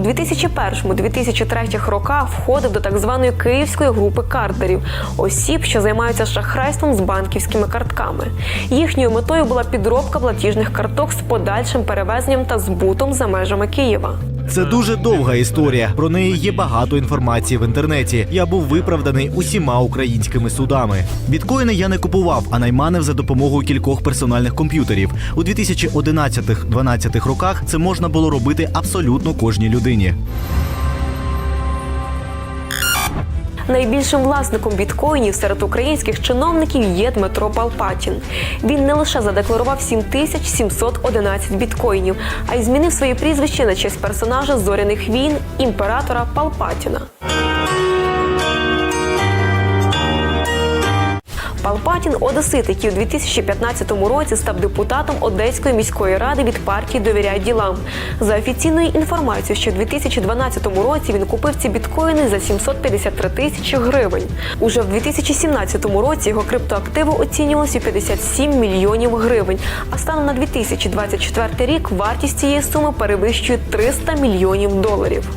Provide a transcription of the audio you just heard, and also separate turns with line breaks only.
2001-2003 роках входив до так званої київської групи картерів осіб, що займаються шахрайством з банківськими картками. Їхньою метою була підробка платіжних карток з подальшим перевезенням та збутом за межами Києва.
Це дуже довга історія. Про неї є багато інформації в інтернеті. Я був виправданий усіма українськими судами. Біткоїни я не купував, а найманив за допомогою кількох персональних комп'ютерів. У 2011-12 роках це можна було робити абсолютно кожній людині.
Найбільшим власником біткоїнів серед українських чиновників є Дмитро Палпатін. Він не лише задекларував 7711 біткоїнів, а й змінив своє прізвище на честь персонажа зоряних війн імператора Палпатіна. Палпатін Одесит, який у 2015 році став депутатом Одеської міської ради від партії Довіряй ділам. За офіційною інформацією, що у 2012 році він купив ці біткоїни за 753 тисячі гривень. Уже в 2017 році його криптоактиви оцінювалися у 57 мільйонів гривень. А станом на 2024 рік вартість цієї суми перевищує 300 мільйонів доларів.